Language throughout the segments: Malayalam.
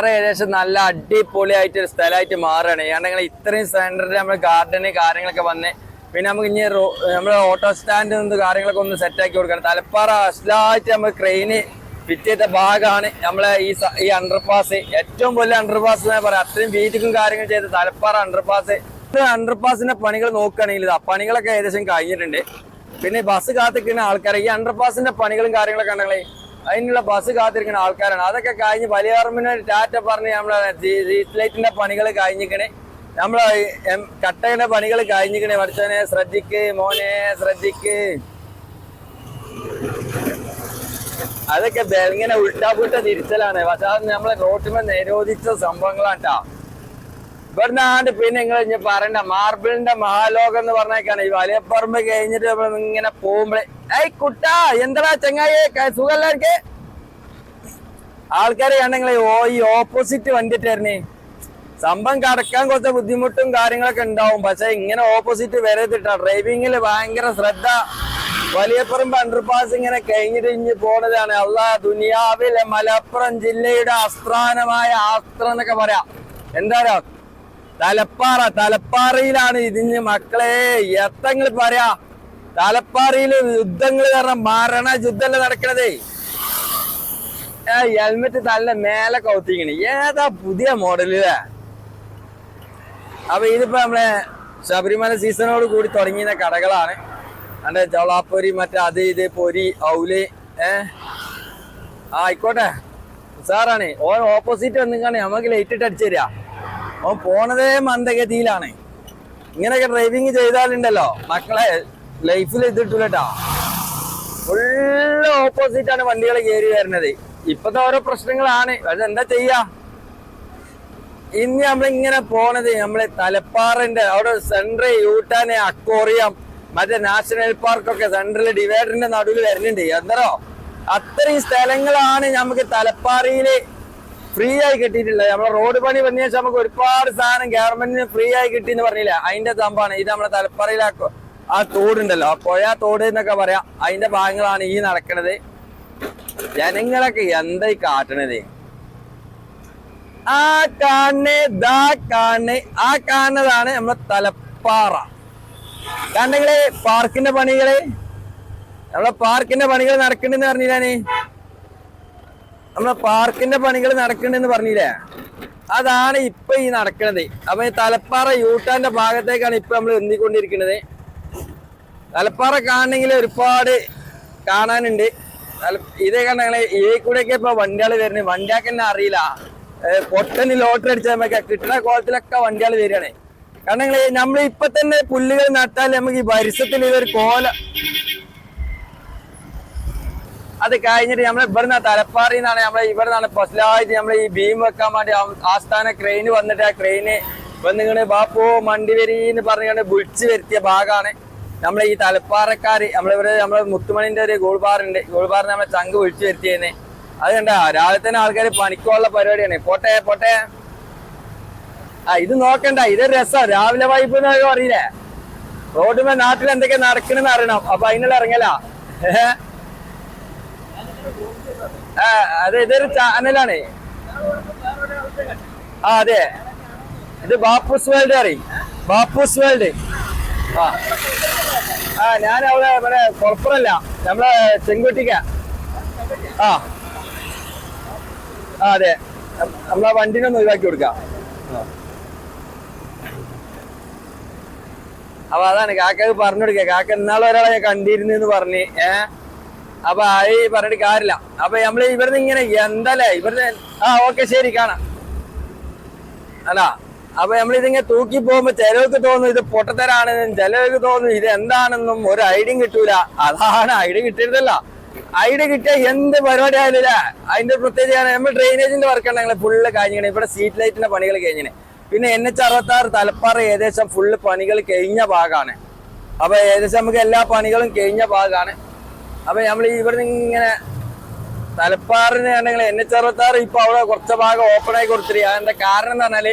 ഏകദേശം നല്ല അടിപൊളിയായിട്ട് ഒരു സ്ഥലമായിട്ട് മാറുകയാണ്. ഞങ്ങൾ ഇത്രയും സെന്ററിൽ നമ്മൾ ഗാർഡന് കാര്യങ്ങളൊക്കെ വന്ന് പിന്നെ നമുക്ക് ഇനി നമ്മുടെ ഓട്ടോ സ്റ്റാൻഡ് നിന്ന് കാര്യങ്ങളൊക്കെ ഒന്ന് സെറ്റാക്കി കൊടുക്കണം. തലപ്പാറ അസ്ലായിട്ട് നമ്മൾ ക്രെയിന് ഫിറ്റ് ചെയ്ത ഭാഗമാണ് നമ്മളെ ഈ ഈ അണ്ടർപാസ് ഏറ്റവും വലിയ അണ്ടർപാസ് എന്ന് പറയാം. അത്രയും വീതിക്കും കാര്യങ്ങൾ ചെയ്ത തലപ്പാറ അണ്ടർപാസ് അണ്ടർപാസിന്റെ പണികൾ നോക്കുകയാണെങ്കിൽ ഇതാ പണികളൊക്കെ ഏകദേശം കഴിഞ്ഞിട്ടുണ്ട്. പിന്നെ ബസ് കാത്തിക്കുന്ന ആൾക്കാരെ ഈ അണ്ടർപാസിന്റെ പണികളും കാര്യങ്ങളൊക്കെ ഉണ്ടെങ്കിൽ അതിനുള്ള ബസ് കാത്തിരിക്കുന്ന ആൾക്കാരാണ്. അതൊക്കെ കഴിഞ്ഞ് വലിയാർമിന് ടാറ്റ പറഞ്ഞ് നമ്മളെ സ്ട്രീറ്റ് ലൈറ്റിന്റെ പണികൾ കഴിഞ്ഞിക്കണേ. നമ്മളെ കട്ടയുടെ പണികൾ കഴിഞ്ഞിക്കണേ. മനുഷ്യനെ ശ്രദ്ധിക്ക് മോനെ ശ്രദ്ധിക്ക്. അതൊക്കെ ഇങ്ങനെ ഉൾട്ടാപുട്ട തിരിച്ചലാണ്. പക്ഷെ അത് നമ്മളെ റോട്ടിൽ നിരോധിച്ച സംഭവങ്ങളാട്ടാ ഇവിടുന്ന് ആണ്ട് പിന്നെ നിങ്ങൾ ഇനി പറയണ്ട മാർബിളിന്റെ മഹാലോകം എന്ന് പറഞ്ഞേക്കാണ്. ഈ വലിയപ്പറമ്പ് കഴിഞ്ഞിട്ട് നമ്മൾ ഇങ്ങനെ പോകുമ്പോഴേ ഏയ് കുട്ടാ എന്താ ചങ്ങായി? സുഖല്ലാർക്ക് ആൾക്കാരെ കണ്ടെങ്കിൽ ഓ ഈ ഓപ്പോസിറ്റ് വണ്ടിട്ടായിരുന്നേ സംഭവം കടക്കാൻ കുറച്ച് ബുദ്ധിമുട്ടും കാര്യങ്ങളൊക്കെ ഉണ്ടാവും. പക്ഷെ ഇങ്ങനെ ഓപ്പോസിറ്റ് വരത്തിട്ട ഡ്രൈവിങ്ങിൽ ഭയങ്കര ശ്രദ്ധ. വലിയപ്പുറം അണ്ടർപാസ് ഇങ്ങനെ കഴിഞ്ഞിട്ട് ഇഞ്ഞ് പോണതാണ്. അല്ല ദുനിയാവിലെ മലപ്പുറം ജില്ലയുടെ അസ്ത്രാനമായ ആസ്ത്രം എന്നൊക്കെ പറയാം. എന്താ തലപ്പാറ തലപ്പാറയിലാണ് ഇതിന് മക്കളെ എത്തങ്ങൾ പറയാ. തലപ്പാറയിൽ യുദ്ധങ്ങൾ കാരണം മരണ യുദ്ധമല്ല നടക്കണതേ. ഹെൽമെറ്റ് തല മേലെ കൗത്തിക്കണ് ഏതാ പുതിയ മോഡലില്ലേ അപ്പൊ ഇതിപ്പോ നമ്മളെ ശബരിമല സീസണോട് കൂടി തുടങ്ങിയ കടകളാണ്. അതെ ജോളാപ്പൊരി മറ്റേ അത് ഇത് പൊരി ഔൽ ഏ? ആയിക്കോട്ടെ. സാറാണ് ഓൻ ഓപ്പോസിറ്റ് വന്നിക്കാണ് നമുക്ക് ലൈറ്റ് ഇട്ട് അടിച്ചു തരാ. ഓൻ പോണതേ മന്ദഗതിയിലാണ്. ഇങ്ങനെയൊക്കെ ഡ്രൈവിങ് ചെയ്താലുണ്ടല്ലോ. മക്കളെ ലൈഫിൽ എത്തിട്ടില്ലട്ടാ ഫുള്ള് ഓപ്പോസിറ്റ് ആണ് വണ്ടികൾ കയറി വരുന്നത്. ഇപ്പത്തെ ഓരോ പ്രശ്നങ്ങളാണ്. അത് എന്താ ചെയ്യാ? ഇനി നമ്മളിങ്ങനെ പോണത് നമ്മളെ തലപ്പാറിന്റെ അവിടെ സെൻട്രൽ യൂട്ടാന് അക്കോറിയം മറ്റേ നാഷണൽ പാർക്കൊക്കെ സെൻട്രൽ ഡിവൈഡറിന്റെ നടുവിൽ വരുന്നുണ്ട്. എന്തോ അത്രയും സ്ഥലങ്ങളാണ് നമുക്ക് തലപ്പാറയിൽ ഫ്രീ ആയി കിട്ടിയിട്ടുള്ളത് നമ്മളെ റോഡ് പണി വന്ന ശേഷം നമുക്ക് ഒരുപാട് സാധനം ഗവൺമെന്റിന് ഫ്രീ ആയി കിട്ടി എന്ന് പറഞ്ഞില്ല. അതിന്റെ സംഭവമാണ്. ഇത് നമ്മളെ തലപ്പാറയിലെ ആ തോടുണ്ടല്ലോ. ആ പുഴ തോട് എന്നൊക്കെ പറയാം. അതിന്റെ ഭാഗങ്ങളാണ് ഈ നടക്കണത്. ജനങ്ങളൊക്കെ എന്തായി കാട്ടണത്? ആ കാണേ ദാ കാണേ ആ കാണുന്നതാണ് നമ്മളെ തലപ്പാറ. കണ്ടെങ്കിൽ പാർക്കിന്റെ പണികൾ. നമ്മളെ പാർക്കിന്റെ പണികൾ നടക്കണ്ടെന്ന് പറഞ്ഞില്ലാനേ നമ്മളെ പാർക്കിന്റെ പണികൾ നടക്കണ്ടെന്ന് പറഞ്ഞില്ലേ? അതാണ് ഇപ്പൊ ഈ നടക്കണത്. അപ്പൊ ഈ തലപ്പാറ യൂട്ടാന്റെ ഭാഗത്തേക്കാണ് ഇപ്പൊ നമ്മൾ എത്തിക്കൊണ്ടിരിക്കുന്നത് തലപ്പാറ കാണണമെങ്കിൽ ഒരുപാട് കാണാനുണ്ട്. ഇതേ കണ്ടെങ്കിൽ ഈ കൂടെയൊക്കെ ഇപ്പൊ വണ്ടികൾ വരുന്നത്. വണ്ടിയൊക്കെ തന്നെ അറിയില്ല. പൊട്ടന് ലോട്ടറി അടിച്ചാൽ നമുക്ക് കിട്ടുന്ന കോലത്തിലൊക്കെ വണ്ടികൾ വരികയാണ്. കാരണം നമ്മൾ ഇപ്പൊ തന്നെ പുല്ലുകൾ നട്ടാൽ നമുക്ക് ഈ പരിസരത്തിൽ ഇതൊരു കോല അത് കഴിഞ്ഞിട്ട് നമ്മൾ ഇവിടുന്ന് തലപ്പാറിൽ നിന്നാണ് നമ്മൾ ഇവിടെ നിന്നാണ് ഫസ്റ്റിലായിട്ട് നമ്മൾ ഈ ബീം വെക്കാൻ വേണ്ടി ആസ്ഥാന ക്രെയിൻ വന്നിട്ട് ആ ക്രെയിന് വന്നിങ്ങനെ ബാപ്പു മണ്ടി വരീന്ന് പറഞ്ഞുകൊണ്ട് വിളിച്ചു വരുത്തിയ ഭാഗമാണ് നമ്മൾ ഈ തലപ്പാറക്കാര്. നമ്മളിവിടെ നമ്മളെ മുത്തുമണിന്റെ ഒരു ഗോൾ ബാറിന് നമ്മളെ ചങ്ക് വിളിച്ചു വരുത്തിയെന്ന് അത് കണ്ട രാവിലെ തന്നെ ആൾക്കാർ പണിക്കുള്ള പരിപാടിയാണ്. പോട്ടെ പോട്ടെ. ആ ഇത് നോക്കണ്ട. ഇതൊരു രസം. രാവിലെ വൈപ്പ് എന്നൊക്കെ അറിയില്ലേ? റോഡുമേ നാട്ടിൽ എന്തൊക്കെ നടക്കണെന്ന് അറിയണം. അപ്പൊ അതിനുള്ള ഇറങ്ങല. ഏഹ്? അതെ ഇതൊരു ചാനലാണ്. ആ അതെ. ഇത് ബാപ്പൂസ് വേൾഡ് അറിയും ബാപ്പൂസ് വേൾഡ്. ആ. ആ ഞാൻ അവിടെ ഇവിടെ കുഴപ്പമില്ല നമ്മളെ ചെങ്കുട്ടിക്ക. ആ. ആ അതെ. നമ്മളാ നമ്മളെ വണ്ടിനൊന്ന് ഒഴിവാക്കി കൊടുക്കാം. അപ്പൊ അതാണ് കാക്ക പറഞ്ഞു കൊടുക്കുക. കാക്ക ഇന്നാളെ ഒരാളെ ഞാൻ കണ്ടിരുന്നു പറഞ്ഞ്. ഏഹ് അപ്പൊ ആയി പറഞ്ഞിട്ട് കാര്യമില്ല. അപ്പൊ നമ്മൾ ഇവിടുന്ന് ഇങ്ങനെ എന്തല്ലേ? ഇവിടുന്ന് ആ ഓക്കെ ശരി കാണാം. അല്ല അപ്പൊ നമ്മളിതിങ്ങനെ തൂക്കി പോകുമ്പോ ചിലവർക്ക് തോന്നും ഇത് പൊട്ടത്തരാണെന്നും ചിലവർക്ക് തോന്നും ഇത് എന്താണെന്നും ഒരു ഐഡിയും കിട്ടൂല. അതാണ് ഐഡിയ കിട്ടരുതല്ല ഐഡിയ കിട്ടിയ എന്ത് പരിപാടി ആയാലും അതിന്റെ പ്രത്യേകത നമ്മൾ ഡ്രെയിനേജിന്റെ വർക്ക് ഉണ്ടെങ്കിൽ ഫുള്ള് കഴിഞ്ഞിങ്ങനെ ഇവിടെ സ്ട്രീറ്റ് ലൈറ്റിന്റെ പണികൾ കഴിഞ്ഞിന്. പിന്നെ എൻ എച്ച് അറുപത്തി ആറ് തലപ്പാറ ഏകദേശം ഫുള്ള് പണികൾ കഴിഞ്ഞ ഭാഗമാണ് അപ്പൊ ഏകദേശം നമുക്ക് എല്ലാ പണികളും കഴിഞ്ഞ ഭാഗമാണ് അപ്പൊ നമ്മൾ ഇവിടെ നിന്ന് ഇങ്ങനെ തലപ്പാറിന് ആണെങ്കിൽ എൻ എച്ച് അറുപത്തി ആറ് ഇപ്പൊ അവിടെ കുറച്ച് ഭാഗം ഓപ്പൺ ആയി കൊടുത്തിരിക്കുക അതിന്റെ കാരണം എന്ന് പറഞ്ഞാൽ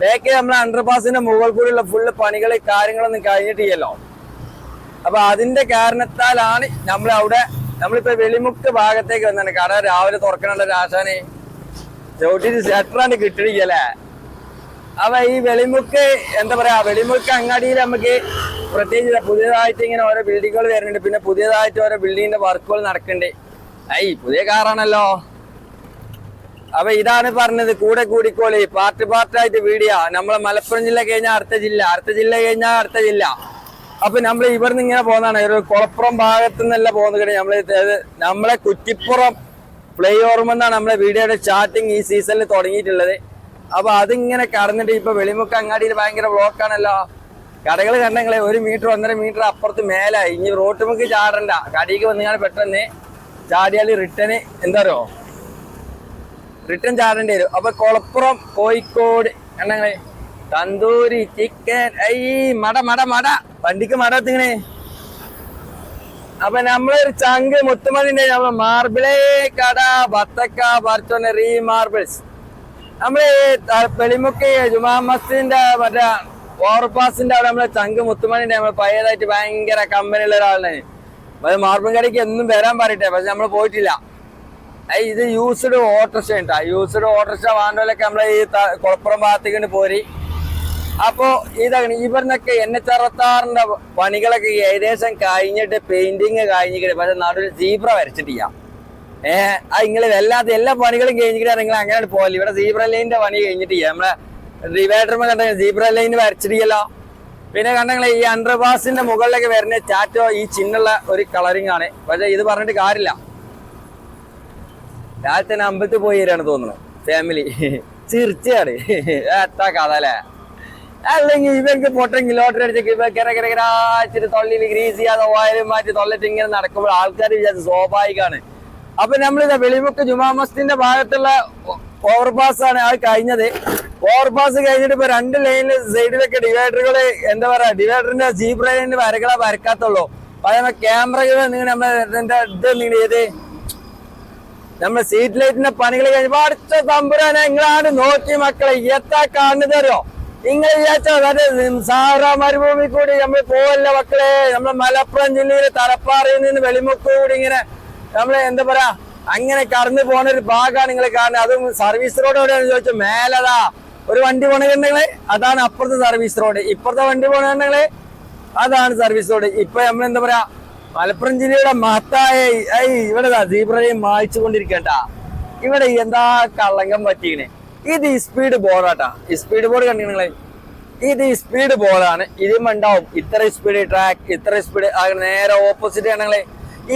ബേക്കെ നമ്മളെ അണ്ടർപാസിന്റെ മുകൾ കൂടിയുള്ള ഫുള്ള് പണികൾ കാര്യങ്ങളൊന്നും കഴിഞ്ഞിട്ടില്ലല്ലോ. അപ്പൊ അതിന്റെ കാരണത്താലാണ് നമ്മൾ അവിടെ നമ്മളിപ്പോ വെളിമുക്ക് ഭാഗത്തേക്ക് വന്നാണ് കട രാവിലെ തുറക്കാനുള്ള രാശാനെ ചവിട്ടിട്ട് ഷട്ടറാണ്ട് കിട്ടണിക്കല്ലേ അപ്പൊ ഈ വെളിമുക്ക് എന്താ പറയാ വെളിമുക്ക് അങ്ങാടിയിൽ നമുക്ക് പ്രത്യേകിച്ച് പുതിയതായിട്ട് ഇങ്ങനെ ഓരോ ബിൽഡിങ്ങുകൾ വരുന്നുണ്ട്. പിന്നെ പുതിയതായിട്ട് ഓരോ ബിൽഡിങ്ങിന്റെ വർക്കുകൾ നടക്കുന്നുണ്ട്. ഐ പുതിയ കാറാണല്ലോ അപ്പൊ ഇതാണ് പറഞ്ഞത് കൂടെ കൂടിക്കോളി പാർട്ട് പാർട്ടായിട്ട് വീടിയാ. നമ്മളെ മലപ്പുറം ജില്ല കഴിഞ്ഞാൽ അടുത്ത ജില്ല അടുത്ത ജില്ല കഴിഞ്ഞാൽ അടുത്ത ജില്ല. അപ്പൊ നമ്മൾ ഇവിടുന്ന് ഇങ്ങനെ പോകുന്നതാണ്. ഒരു കുളപ്പുറം ഭാഗത്തു നിന്നല്ല പോകുന്നത് നമ്മൾ. നമ്മളെ കുറ്റിപ്പുറം ഫ്ലൈ എന്നാണ് നമ്മളെ വീഡിയോയുടെ സ്റ്റാർട്ടിങ് ഈ സീസണിൽ തുടങ്ങിയിട്ടുള്ളത്. അപ്പൊ അതിങ്ങനെ കടന്നിട്ട് ഇപ്പൊ വെളിമുക്ക് അങ്ങാടിയിൽ ഭയങ്കര ബ്ലോക്ക് ആണല്ലോ. കടകൾ കണ്ടെങ്കിലേ ഒരു മീറ്റർ ഒന്നര മീറ്റർ അപ്പുറത്ത് മേലായി. ഇനി റോട്ടുമുക്ക് ചാടണ്ട. കടിക്ക് വന്നുകാണ് പെട്ടെന്ന് ചാടിയാൽ റിട്ടേൺ എന്താ പറയുക റിട്ടേൺ ചാടേണ്ടി വരും. അപ്പൊ കൊളപ്പുറം കോഴിക്കോട് കണ്ടെങ്കിലേ തന്തൂരി ചിക്കൻ ഐ മട മട മട. വണ്ടിക്ക് മട എത്തിങ്ങണേ അപ്പൊ നമ്മളൊരു ചങ്ക് മുത്തുമണിന്റെ നമ്മൾ മാർബിളേ കട ബത്തക്ക പറച്ചോന്നെ റീ മാർബിൾസ് നമ്മൾ വെളിമുക്ക് ജുമാ മസ്ജിദിന്റെ മറ്റേ ഓവർപാസിന്റെ അവിടെ നമ്മളെ ചങ്ക് മുത്തുമണിന്റെ നമ്മൾ പഴയതായിട്ട് ഭയങ്കര കമ്പനിയുള്ള ഒരാളാണ് അത് മാർബിൾ കടയ്ക്ക് എന്നും വരാൻ പറയട്ടെ പക്ഷെ നമ്മൾ പോയിട്ടില്ല. ഇത് യൂസ്ഡ് ഓട്ടോറിക്ഷ ഉണ്ടാ. യൂസ്ഡ് ഓട്ടോറിക്ഷ വാണ്ടോലൊക്കെ നമ്മളെ ഈ കുളപ്പുറം ഭാഗത്തേക്ക് പോരി. അപ്പോ ഇതാണ് ഇവർന്നൊക്കെ എൻ എച്ച് അറുപത്താറിന്റെ പണികളൊക്കെ ഏകദേശം കഴിഞ്ഞിട്ട് പെയിന്റിങ് കഴിഞ്ഞിട്ട് പക്ഷെ നടുവിൽ സീബ്ര വരച്ചിട്ടില്ല. ഏഹ് ആ നിങ്ങൾ വല്ലാത്ത എല്ലാ പണികളും കഴിഞ്ഞിട്ട് നിങ്ങൾ അങ്ങനെ പോലെ ഇവിടെ സീബ്ര ലൈനിന്റെ പണി കഴിഞ്ഞിട്ട് നമ്മളെ ഡിവൈഡർമ കണ്ട? സീബ്ര ലൈൻ വരച്ചിട്ടില്ലല്ലോ. പിന്നെ കണ്ടെങ്കിൽ ഈ അണ്ടർപാസിന്റെ മുകളിലേക്ക് വരുന്ന ചാറ്റോ ഈ ചിന്നുള്ള ഒരു കളറിംഗ് ആണ്. പക്ഷെ ഇത് പറഞ്ഞിട്ട് കാര്യമില്ല. രാവിലെ തന്നെ പോയി തരാണ് തോന്നുന്നു. ഫാമിലി തീർച്ചയാണ് എത്താ കഥ അല്ലേ? അല്ലെങ്കിൽ ഇവർക്ക് പൊട്ടെങ്കിൽ ലോട്ടറി അടിച്ചൊക്കെ ഇവ കിര കിര കിരാച്ചിട്ട് തൊള്ളിയിൽ ഗ്രീസ് ചെയ്യാതെ ഓയിലും മാറ്റി തൊള്ളിട്ട് ഇങ്ങനെ നടക്കുമ്പോൾ ആൾക്കാർ വിചാരിച്ചത് സ്വാഭാവികമാണ് അപ്പൊ നമ്മളിത് വെളിമുക്ക് ജുമാ മസ്ജിദിന്റെ ഭാഗത്തുള്ള ഓവർപാസ് ആണ് ആ കഴിഞ്ഞത്. ഓവർപാസ് കഴിഞ്ഞിട്ട് ഇപ്പൊ രണ്ട് ലൈനിൽ സൈഡിലൊക്കെ ഡിവൈഡറുകൾ എന്താ പറയാ ഡിവൈഡറിന്റെ ജീപ്പ് ലൈനിന്റെ വരകളാ വരക്കാത്തുള്ളൂ. അതേ ക്യാമറകൾ നിങ്ങൾ നമ്മളെ ഇത് നിങ്ങൾ ചെയ്ത് നമ്മളെ സീറ്റ് ലൈറ്റിന്റെ പണികൾ കഴിഞ്ഞപ്പോ അടുത്ത തമ്പുരാനെ നിങ്ങളാണ് നോക്കി മക്കളെ എത്താ കാണു തരോ നിങ്ങൾ വിചാരിച്ചോ സാറാ മരുഭൂമി കൂടി നമ്മൾ പോവല്ല മക്കളെ? നമ്മളെ മലപ്പുറം ജില്ലയിലെ തലപ്പാറയിൽ നിന്ന് വെളിമുക്ക് കൂടി ഇങ്ങനെ നമ്മളെ എന്താ പറയാ അങ്ങനെ കടന്നു പോണ ഒരു ഭാഗമാണ് നിങ്ങൾ കാണുന്നത്. അതും സർവീസ് റോഡ് എവിടെയാണെന്ന് ചോദിച്ചാൽ മേലതാ. ഒരു വണ്ടി പോണെന്നുണ്ടെങ്കിൽ അതാണ് അപ്പുറത്തെ സർവീസ് റോഡ് ഇപ്പുറത്തെ വണ്ടി പോണെന്നുണ്ടെങ്കിൽ അതാണ് സർവീസ് റോഡ് ഇപ്പൊ നമ്മൾ എന്താ പറയാ മലപ്പുറം ജില്ലയുടെ മഹത്തായ ഐ ഇവിടെ ദീപ്രയും മായ്ച്ചു കൊണ്ടിരിക്കണ്ട. ഇവിടെ എന്താ കള്ളങ്കം പറ്റിക്കണേ ഇത് ഈ സ്പീഡ് ബോർഡാട്ടാ ഈ സ്പീഡ് ബോർഡ് കണ്ടിങ്ങളെ ഇത് ഈ സ്പീഡ് ബോർഡാണ് ഇതിന് ഉണ്ടാവും ഇത്ര സ്പീഡ് ട്രാക്ക് ഇത്ര സ്പീഡ് നേരെ ഓപ്പോസിറ്റ് ആണെങ്കിലേ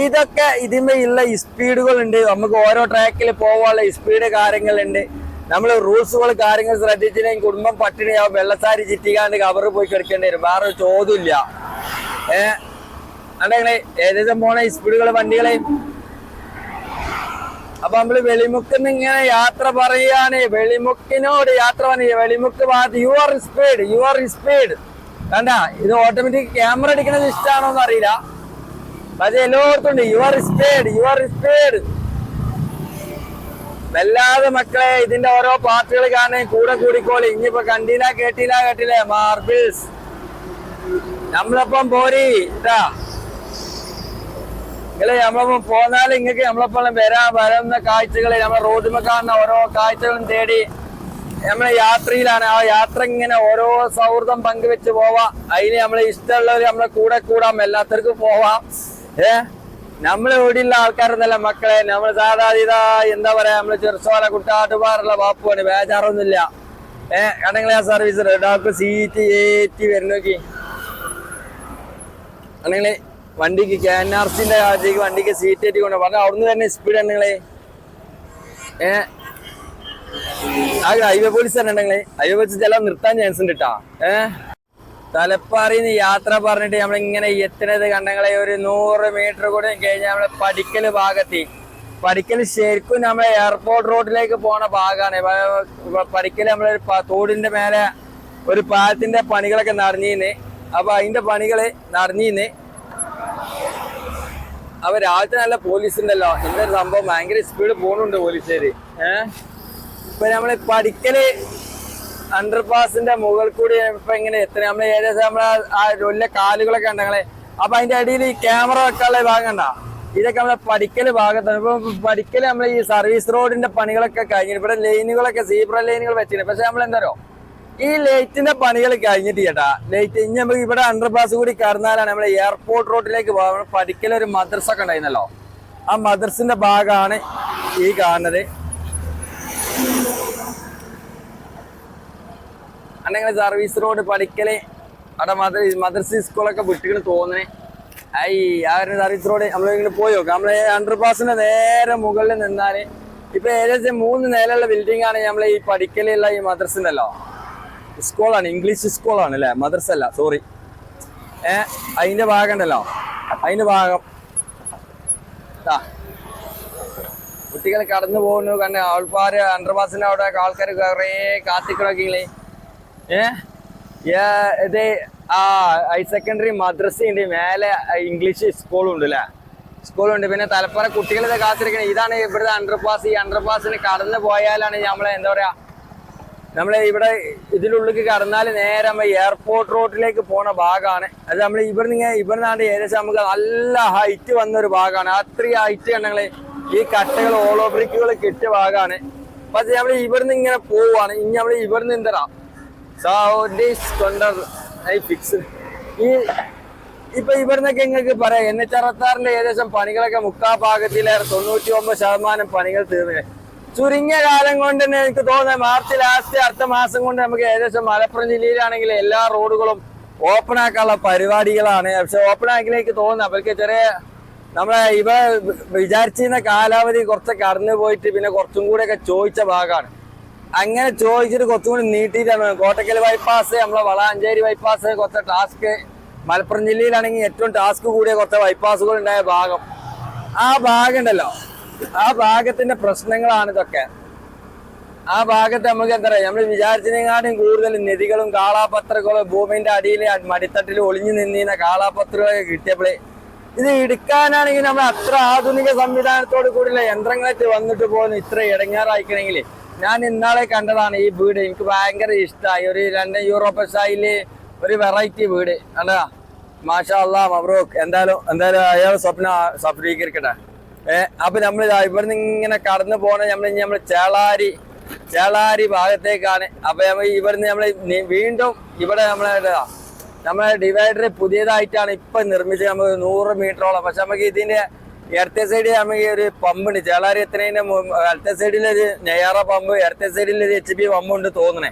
ഇതൊക്കെ ഇതിന്മേ ഉള്ള സ്പീഡുകൾ ഉണ്ട് നമുക്ക് ഓരോ ട്രാക്കിൽ പോകാനുള്ള സ്പീഡ് കാര്യങ്ങളുണ്ട്. നമ്മൾ റൂൾസുകൾ കാര്യങ്ങൾ ശ്രദ്ധിച്ചില്ലെങ്കിൽ കുടുംബം പട്ടിണിയാവും വെള്ളസാരി ചിറ്റിക്കാണ്ട് കവറ് പോയി കിടക്കേണ്ടി വരും. വേറെ ചോദ്യമില്ല ഏഹ് ഏകദേശം പോണ സ്പീഡുകൾ വണ്ടികളെ അപ്പൊ നമ്മൾ വെളിമുക്കിന്ന് ഇങ്ങനെ യാത്ര പറയാണ്. വെളിമുക്കിനോട് യാത്ര പറയുക വെളിമുക്ക് ഭാഗത്ത് you are speed you are speed കണ്ട? ഇത് ഓട്ടോമാറ്റിക് ക്യാമറ അടിക്കുന്നത് ഇഷ്ടമാണോ എന്ന് അറിയില്ല. വല്ലാതെ മക്കളെ ഇതിന്റെ ഓരോ പാർട്ടികൾ കാണാൻ കൂടെ കൂടിക്കോളി. ഇനിയിപ്പോ കണ്ടില്ല കേട്ടില്ല കേട്ടില്ലേ. മാർബിൾസ് നമ്മളൊപ്പം പോരി ഇട്ടാ നിങ്ങൾ നമ്മളൊപ്പം ഇങ്ങക്ക് നമ്മളൊപ്പം വരാൻ വരുന്ന കാഴ്ചകൾ നമ്മളെ റോഡിൽ കാണുന്ന ഓരോ കാഴ്ചകളും തേടി നമ്മളെ യാത്രയിലാണ്. ആ യാത്ര ഇങ്ങനെ ഓരോ സൗഹൃദം പങ്കുവെച്ച് പോവാം. അതിന് നമ്മളെ ഇഷ്ടമുള്ളവർ നമ്മളെ കൂടെ കൂടാം. എല്ലാത്തർക്കും പോവാം. ഏ? നമ്മളെ ഓടിയുള്ള ആൾക്കാരൊന്നല്ല മക്കളെ. നമ്മൾ സാധാരണ എന്താ പറയാ നമ്മൾ ചെറുസോല കുട്ടാട്ടുപാറുള്ള ബാപ്പുവാണ്. ബേജാറൊന്നുമില്ല. ഏഹ് കണ്ടെങ്കിൽ ആ സർവീസ് ഡോക്ടർ സീറ്റ് ഏറ്റി വരുന്നോക്കി ആണെങ്കിൽ വണ്ടിക്ക് കെ എൻ ആർ സിന്റെ കാലത്തേക്ക് വണ്ടിക്ക് സീറ്റ് ഏറ്റി കൊണ്ട് പറഞ്ഞാൽ അവിടുന്ന് തന്നെ സ്പീഡ് ഉണ്ടെങ്കിലേ ഏ? ആ ഹൈവേ പോലീസ് തന്നെ ഉണ്ടെങ്കിലേ ഹൈവേ പോലീസ് ചില നിർത്താൻ ചാൻസ് ഉണ്ട് കേട്ടാ ഏ തലപ്പാറിന്ന് യാത്ര പറഞ്ഞിട്ട് നമ്മൾ നമ്മളിങ്ങനെ എത്തണത് കണ്ടങ്ങളെ ഒരു നൂറ് മീറ്റർ കൂടെ കഴിഞ്ഞാൽ നമ്മളെ പഠിക്കൽ ഭാഗത്തി. പഠിക്കൽ ശരിക്കും നമ്മൾ എയർപോർട്ട് റോഡിലേക്ക് പോണ ഭാഗമാണ് പഠിക്കൽ നമ്മളൊരു പ- തോടിന്റെ മേലെ ഒരു പാലത്തിന്റെ പണികളൊക്കെ നടന്നീന്ന്. അപ്പൊ അതിന്റെ പണികൾ നടന്നീന്ന്. അപ്പൊ രാവിലത്തെ നല്ല പോലീസ് ഉണ്ടല്ലോ എന്തൊരു സംഭവം. ഭയങ്കര സ്പീഡ് പോണുണ്ട് പോലീസുകാര്. ഏഹ് ഇപ്പൊ നമ്മൾ പഠിക്കൽ അണ്ടർപാസിന്റെ മുകളിൽ കൂടി ഇപ്പൊ ഇങ്ങനെ എത്തണേ നമ്മളെ ഏകദേശം നമ്മളെ ആ വലിയ കാലുകളൊക്കെ ഉണ്ടെങ്കിലേ അപ്പൊ അതിന്റെ അടിയിൽ ഈ ക്യാമറ വെക്കാനുള്ള ഭാഗം കണ്ട? ഇതൊക്കെ നമ്മളെ പഠിക്കൽ ഭാഗത്താണ്. ഇപ്പൊ പഠിക്കൽ നമ്മൾ ഈ സർവീസ് റോഡിന്റെ പണികളൊക്കെ കഴിഞ്ഞിട്ട് ഇവിടെ ലൈനുകളൊക്കെ സീബ്ര ലൈനുകൾ വെച്ചിട്ടുണ്ട്. പക്ഷെ നമ്മൾ എന്താ ഈ ലൈറ്റിന്റെ പണികൾ കഴിഞ്ഞിട്ട് ചേട്ടാ ലൈറ്റ് ഇനി നമുക്ക് ഇവിടെ അണ്ടർപാസ് കൂടി കടന്നാലാണ് നമ്മളെ എയർപോർട്ട് റോഡിലേക്ക് പോകാൻ പഠിക്കൽ ഒരു മദ്രസ ഒക്കെ ഉണ്ടായിരുന്നല്ലോ. ആ മദ്രസിന്റെ ഭാഗമാണ് ഈ കാണുന്നത്. അല്ലെങ്കിൽ സർവീസ് റോഡ് പഠിക്കൽ. അവിടെ മദർ മദർസി സ്കൂളൊക്കെ വിട്ടിട്ട് തോന്നണേ. ഐ ആ ഒരു സർവീസ് റോഡ് നമ്മളിങ്ങനെ പോയി നോക്കാം. നമ്മളെ അണ്ടർപാസിന്റെ നേരെ മുകളിൽ നിന്നാൽ ഇപ്പൊ ഏകദേശം മൂന്ന് നിലയുള്ള ബിൽഡിംഗ് ആണ് നമ്മളെ ഈ പഠിക്കലുള്ള ഈ മദർസിന്റെ അല്ലോ സ്കൂളാണ് ഇംഗ്ലീഷ് സ്കൂളാണ് അല്ലേ? മദ്രസ അല്ല സോറി ഏ അതിന്റെ ഭാഗം ഉണ്ടല്ലോ അതിന്റെ ഭാഗം. കുട്ടികൾ കടന്നു പോകുന്നു കണ്ട അണ്ടർ അണ്ടർപാസിന്റെ അവിടെ ആൾക്കാർ കുറേ ഏ, ഇത് ആ സെക്കൻഡറി മദ്രസയുണ്ട് മേലെ ഇംഗ്ലീഷ് സ്കൂളും ഉണ്ട് അല്ലേ സ്കൂളുണ്ട്. പിന്നെ തലപ്പുറ കുട്ടികളെ കാത്തിരിക്കണം. ഇതാണ് ഇവിടുത്തെ അണ്ടർപാസ് ഈ അണ്ടർപാസിന് കടന്നു പോയാലാണ് നമ്മളെ എന്താ പറയാ നമ്മളെ ഇവിടെ ഇതിനുള്ളിലേക്ക് കടന്നാൽ നേരെ നമ്മൾ എയർപോർട്ട് റോഡിലേക്ക് പോണ ഭാഗമാണ്. അത് നമ്മൾ ഇവിടുന്ന് ഇങ്ങനെ ഇവിടുന്നാണ്ട് ഏകദേശം നമുക്ക് നല്ല ഹൈറ്റ് വന്ന ഒരു ഭാഗമാണ്. അത്രയും ഹൈറ്റ് കണ്ടെങ്കിൽ ഈ കട്ടകൾ ഓളോ ബ്രിക്കുകൾ കിട്ടിയ ഭാഗമാണ്. പക്ഷെ നമ്മൾ ഇവിടുന്ന് ഇങ്ങനെ പോവാണ്. ഇനി നമ്മൾ ഇവിടുന്ന് എന്തരാ ഫിക്സ്. ഈ ഇപ്പൊ ഇവിടുന്നൊക്കെ നിങ്ങൾക്ക് പറയാം എൻ എച്ച് അറുപത്താറിന്റെ ഏകദേശം പണികളൊക്കെ മുക്കാ ഭാഗത്തിലേറെ തൊണ്ണൂറ്റി ഒമ്പത് ശതമാനം പണികൾ തീർന്നു. ചുരുങ്ങിയ കാലം കൊണ്ട് തന്നെ എനിക്ക് തോന്നുന്നത് മാർച്ച് ലാസ്റ്റ് അടുത്ത മാസം കൊണ്ട് നമുക്ക് ഏകദേശം മലപ്പുറം ജില്ലയിലാണെങ്കിൽ എല്ലാ റോഡുകളും ഓപ്പൺ ആക്കാനുള്ള പരിപാടികളാണ്. പക്ഷെ ഓപ്പൺ ആക്കിലേക്ക് തോന്നുന്നു അവർക്ക് ചെറിയ നമ്മളെ ഇവ വിചാരിച്ചിരുന്ന കാലാവധി കുറച്ച് കടന്നു പോയിട്ട് പിന്നെ കുറച്ചും കൂടെ ഒക്കെ ചോദിച്ച ഭാഗമാണ്. അങ്ങനെ ചോദിച്ചിട്ട് കുറച്ചും നീട്ടിയിട്ടാണ്. കോട്ടക്കൽ ബൈപ്പാസ് നമ്മളെ വളാഞ്ചേരി ബൈപ്പാസ് കുറച്ച് ടാസ്ക് മലപ്പുറം ജില്ലയിലാണെങ്കിൽ ഏറ്റവും ടാസ്ക് കൂടിയ കുറച്ച് ബൈപ്പാസുകൾ ഉണ്ടായ ഭാഗം. ആ ഭാഗം ഉണ്ടല്ലോ ആ ഭാഗത്തിന്റെ പ്രശ്നങ്ങളാണ് ഇതൊക്കെ. ആ ഭാഗത്ത് നമുക്ക് എന്താ പറയാ നമ്മൾ വിചാരിച്ചതിനെക്കാട്ടും കൂടുതൽ നിധികളും കാളാപത്രങ്ങളും ഭൂമിന്റെ അടിയിൽ മടിത്തട്ടിൽ ഒളിഞ്ഞു നിന്നിരുന്ന കാളാപത്രങ്ങളൊക്കെ കിട്ടിയപ്പോഴേ ഇത് എടുക്കാനാണെങ്കിൽ നമ്മൾ അത്ര ആധുനിക സംവിധാനത്തോട് കൂടിയുള്ള യന്ത്രങ്ങളായിട്ട് വന്നിട്ട് പോകുന്നു ഇത്ര ഇടങ്ങാറായിക്കണമെങ്കിൽ ഞാൻ ഇന്നാളെ കണ്ടതാണ് ഈ വീട്. എനിക്ക് ഭയങ്കര ഇഷ്ടമായി ഒരു രണ്ട് യൂറോപ്യൻ സ്റ്റൈലിൽ ഒരു വെറൈറ്റി വീട്. അല്ല മാഷാ അല്ലാ മബ്രൂക്ക്. എന്തായാലും എന്തായാലും അയാൾ സ്വപ്ന സഫലീകരിക്കട്ടെ ഏ അപ്പൊ നമ്മൾ ഇവിടുന്ന് ഇങ്ങനെ കടന്നു പോണ നമ്മൾ നമ്മൾ ചേളാരി ചേളാരി ഭാഗത്തേക്കാണ്. അപ്പൊ നമ്മൾ ഇവിടുന്ന് നമ്മൾ വീണ്ടും ഇവിടെ നമ്മളെ നമ്മളെ ഡിവൈഡർ പുതിയതായിട്ടാണ് ഇപ്പൊ നിർമ്മിച്ചത്. നമുക്ക് നൂറ് മീറ്ററോളം പക്ഷെ നമുക്ക് ഇതിന്റെ ഇടത്തെ സൈഡിൽ നമുക്ക് ഒരു പമ്പുണ്ട് ചേളാരി എത്തുന്നതിന്റെ ഇടത്തെ സൈഡിൽ ഒരു നെയ്യാറ പമ്പ് ഇടത്തെ സൈഡിൽ ഒരു എച്ച് പി പമ്പ് ഉണ്ട് തോന്നണേ.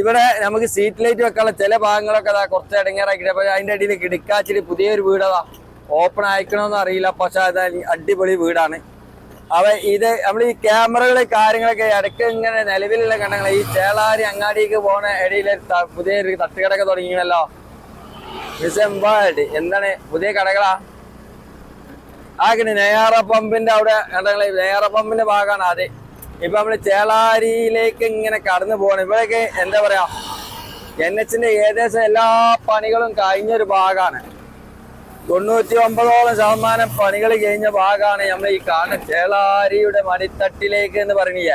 ഇവിടെ നമുക്ക് സീറ്റ് ലൈറ്റ് വെക്കാനുള്ള ചില ഭാഗങ്ങളൊക്കെ അതാ കുറച്ച് ഇടങ്ങേറാക്കിട്ട് അപ്പൊ അതിന്റെ അടിയിൽ കിടക്കാച്ചിട്ട് പുതിയൊരു വീടതാ ഓപ്പൺ ആയിക്കണമെന്ന് അറിയില്ല. പക്ഷെ അത് അടിപൊളി വീടാണ്. അവ ഇത് നമ്മൾ ഈ ക്യാമറകൾ കാര്യങ്ങളൊക്കെ ഇടയ്ക്ക് ഇങ്ങനെ നിലവിലുള്ള കണ്ടങ്ങൾ ഈ ചേളാരി അങ്ങാടിക്ക് പോണ ഇടയിൽ പുതിയൊരു തട്ടുകടയൊക്കെ തുടങ്ങിയല്ലോ മിസംബാഡ് എന്താണ്? പുതിയ കടകളാ. ആകെ നെയ്യാറ പമ്പിന്റെ അവിടെ ഇടങ്ങളെ നെയ്യാറ പമ്പിന്റെ ഭാഗമാണ് ആദ്യം. ഇപ്പൊ നമ്മൾ ചേളാരിയിലേക്ക് ഇങ്ങനെ കടന്നു പോകണം ഇവിടെയൊക്കെ എന്താ പറയാ എൻ എച്ചിന്റെ ഏകദേശം എല്ലാ പണികളും കഴിഞ്ഞൊരു ഭാഗമാണ് തൊണ്ണൂറ്റി ഒമ്പതോളം ശതമാനം പണികൾ കഴിഞ്ഞ ഭാഗമാണ് നമ്മൾ ഈ കാണുന്ന ചേളാരിയുടെ മണിത്തട്ടിലേക്ക് എന്ന് പറഞ്ഞ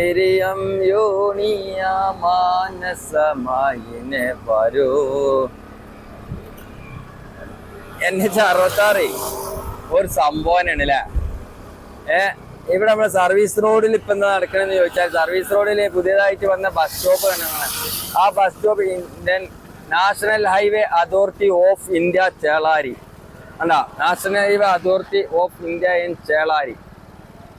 എരിയം യോണിയ മാനസമായിനെ വരൂ. എൻ എച്ച് അറുപത്തി ആറ് ഒരു സംഭവനാണ് അല്ലേ ഏ ഇവിടെ നമ്മൾ സർവീസ് റോഡിൽ ഇപ്പൊ എന്താ നടക്കണെന്ന് ചോദിച്ചാൽ സർവീസ് റോഡിൽ പുതിയതായിട്ട് വന്ന ബസ് സ്റ്റോപ്പ് കണ്ടാണ് ആ bus stop Indian national highway authority of India Chelari. അല്ല national highway authority of India in Chelari.